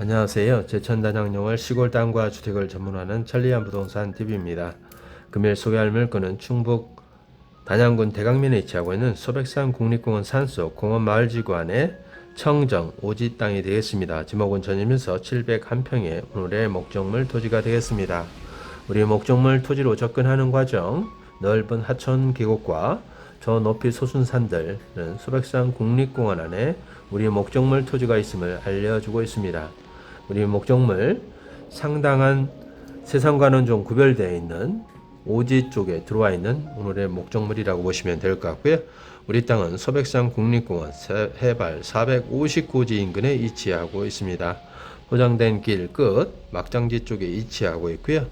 안녕하세요. 제천단양용을 시골 땅과 주택을 전문하는 천리안 부동산 TV입니다. 금일 소개할 물건은 충북 단양군 대강면에 위치하고 있는 소백산 국립공원 산속 공원 마을 지구 안에 청정 오지 땅이 되겠습니다. 지목은 전이면서 701평의 오늘의 목적물 토지가 되겠습니다. 우리 목적물 토지로 접근하는 과정, 넓은 하천 계곡과 저 높이 솟은 산들은 소백산 국립공원 안에 우리 목적물 토지가 있음을 알려주고 있습니다. 우리 목적물 상당한 세상과는 좀 구별되어 있는 오지 쪽에 들어와 있는 오늘의 목적물이라고 보시면 될 것 같고요. 우리 땅은 소백산 국립공원 세- 해발 459지 인근에 위치하고 있습니다. 포장된 길 끝 막장지 쪽에 위치하고 있고요.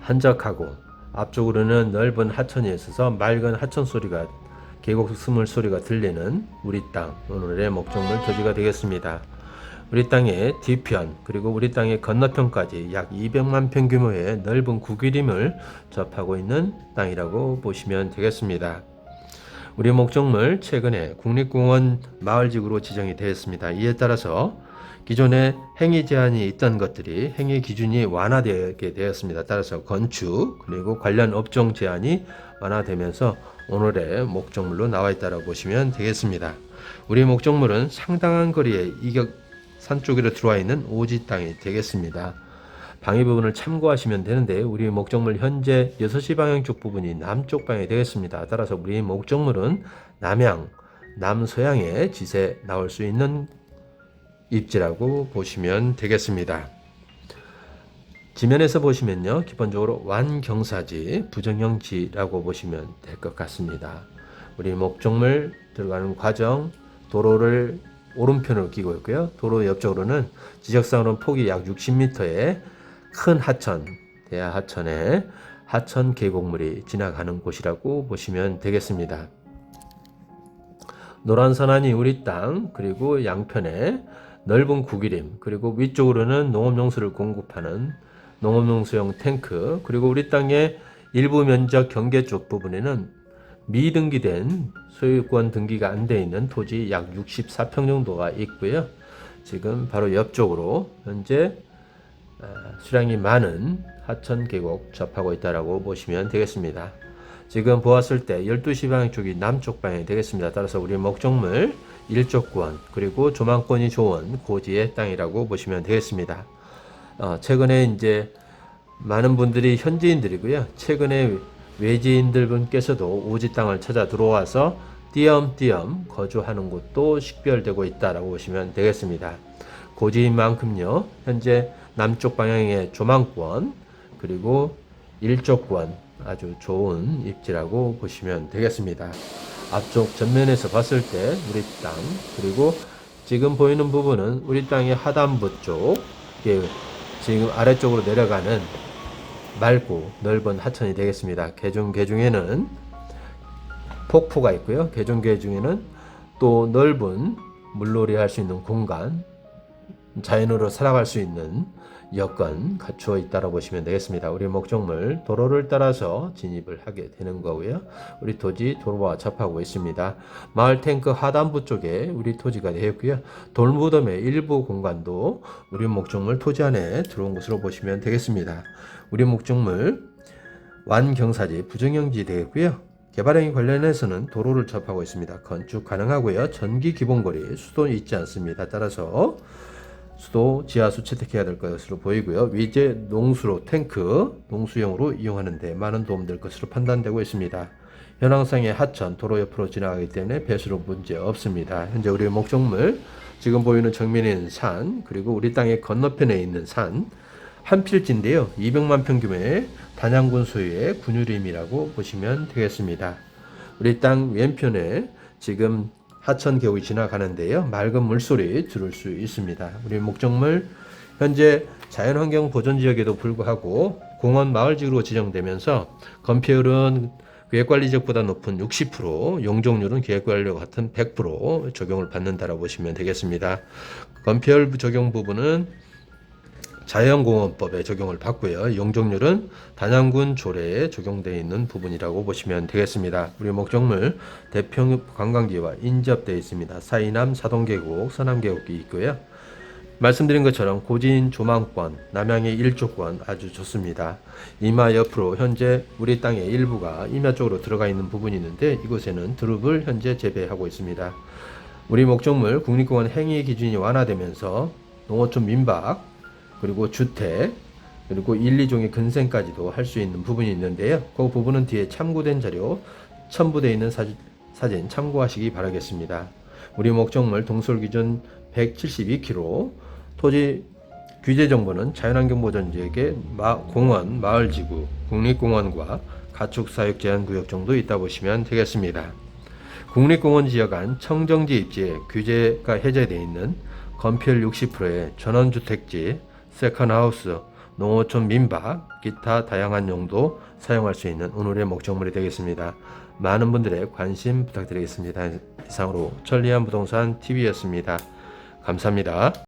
한적하고 앞쪽으로는 넓은 하천이 있어서 맑은 하천 소리가 계곡 스물 소리가 들리는 우리 땅 오늘의 목적물 토지가 되겠습니다. 우리 땅의 뒤편 그리고 우리 땅의 건너편까지 약 200만 평 규모의 넓은 구기림을 접하고 있는 땅이라고 보시면 되겠습니다. 우리 목적물 최근에 국립공원 마을지구로 지정이 되었습니다. 이에 따라서 기존에 행위 제한이 있던 것들이 행위 기준이 완화되게 되었습니다. 따라서 건축 그리고 관련 업종 제한이 완화되면서 오늘의 목적물로 나와 있다고 보시면 되겠습니다. 우리 목적물은 상당한 거리에 이격 산 쪽으로 들어와 있는 오지 땅이 되겠습니다. 방위 부분을 참고하시면 되는데 우리 목적물 현재 6시 방향 쪽 부분이 남쪽 방향이 되겠습니다. 따라서 우리 목적물은 남향, 남서향의 지세 나올 수 있는 입지라고 보시면 되겠습니다. 지면에서 보시면요. 기본적으로 완경사지, 부정형지라고 보시면 될 것 같습니다. 우리 목적물 들어가는 과정, 도로를 오른편으로 끼고 있고요. 도로 옆쪽으로는 지적상으로는 폭이 약 60m의 큰 하천, 대하 하천에 하천 계곡물이 지나가는 곳이라고 보시면 되겠습니다. 노란 선안이 우리 땅 그리고 양편에 넓은 구기림 그리고 위쪽으로는 농업용수를 공급하는 농업용수용 탱크 그리고 우리 땅의 일부 면적 경계 쪽 부분에는 미등기된 소유권 등기가 안 돼 있는 토지 약 64평 정도가 있고요. 지금 바로 옆쪽으로 현재 아, 수량이 많은 하천 계곡 접하고 있다라고 보시면 되겠습니다. 지금 보았을 때 12시 방향 쪽이 남쪽 방향이 되겠습니다. 따라서 우리 목적물 일족권 그리고 조망권이 좋은 고지의 땅이라고 보시면 되겠습니다. 어, 최근에 이제 많은 분들이 현지인들이고요. 최근에 외지인들 분께서도 오지 땅을 찾아 들어와서 띄엄띄엄 거주하는 곳도 식별되고 있다라고 보시면 되겠습니다. 고지인 만큼요. 현재 남쪽 방향의 조망권 그리고 일족권 아주 좋은 입지라고 보시면 되겠습니다. 앞쪽 전면에서 봤을 때 우리 땅 그리고 지금 보이는 부분은 우리 땅의 하단부 쪽 예, 지금 아래쪽으로 내려가는 맑고 넓은 하천이 되겠습니다. 개중 개 중에는 폭포가 있고요. 개중 개 중에는 또 넓은 물놀이 할 수 있는 공간, 자연으로 살아갈 수 있는 여건 갖추어 있다고 보시면 되겠습니다. 우리 목적물 도로를 따라서 진입을 하게 되는 거고요. 우리 토지 도로와 접하고 있습니다. 마을 탱크 하단부 쪽에 우리 토지가 되어 있고요. 돌무덤의 일부 공간도 우리 목적물 토지 안에 들어온 것으로 보시면 되겠습니다. 우리 목적물 완경사지 부정형지 되겠고요. 개발행위 관련해서는 도로를 접하고 있습니다. 건축 가능하고요. 전기 기본거리 수도 있지 않습니다. 따라서 수도 지하수 채택해야 될 것으로 보이고요. 위제 농수로 탱크 농수용으로 이용하는 데 많은 도움 될 것으로 판단되고 있습니다. 현황상의 하천 도로 옆으로 지나가기 때문에 배수로 문제 없습니다. 현재 우리 목적물 지금 보이는 정면에 산 그리고 우리 땅의 건너편에 있는 산 한 필지인데요. 200만 평 규모의 단양군 소유의 군유림이라고 보시면 되겠습니다. 우리 땅 왼편에 지금 하천 계곡이 지나가는데요. 맑은 물소리 들을 수 있습니다. 우리 목적물 현재 자연환경 보존 지역에도 불구하고 공원 마을지구로 지정되면서 건폐율은 계획관리 지역보다 높은 60%, 용적률은 계획관리와 같은 100% 적용을 받는다라고 보시면 되겠습니다. 건폐율 적용 부분은 자연공원법에 적용을 받고요. 용적률은 단양군 조례에 적용되어 있는 부분이라고 보시면 되겠습니다. 우리 목적물 대평 관광지와 인접되어 있습니다. 사이남 사동계곡, 서남계곡이 있고요. 말씀드린 것처럼 고지인 조망권, 남양의 일조권 아주 좋습니다. 이마 옆으로 현재 우리 땅의 일부가 임야 쪽으로 들어가 있는 부분이 있는데 이곳에는 드룹을 현재 재배하고 있습니다. 우리 목적물 국립공원 행위 기준이 완화되면서 농어촌 민박 그리고 주택 그리고 1, 2종의 근생까지도 할 수 있는 부분이 있는데요. 그 부분은 뒤에 참고된 자료 첨부되어 있는 사진, 사진 참고하시기 바라겠습니다. 우리 목적물 동설 기준 172km 토지 규제 정보는 자연환경 보전지역의 마, 공원, 마을 지구, 국립공원과 가축 사육 제한 구역 정도 있다 보시면 되겠습니다. 국립공원 지역 안 청정지 입지에 규제가 해제되어 있는 건폐율 60%의 전원주택지, 세컨하우스, 농어촌 민박, 기타 다양한 용도 사용할 수 있는 오늘의 목적물이 되겠습니다. 많은 분들의 관심 부탁드리겠습니다. 이상으로 천리안 부동산 TV였습니다. 감사합니다.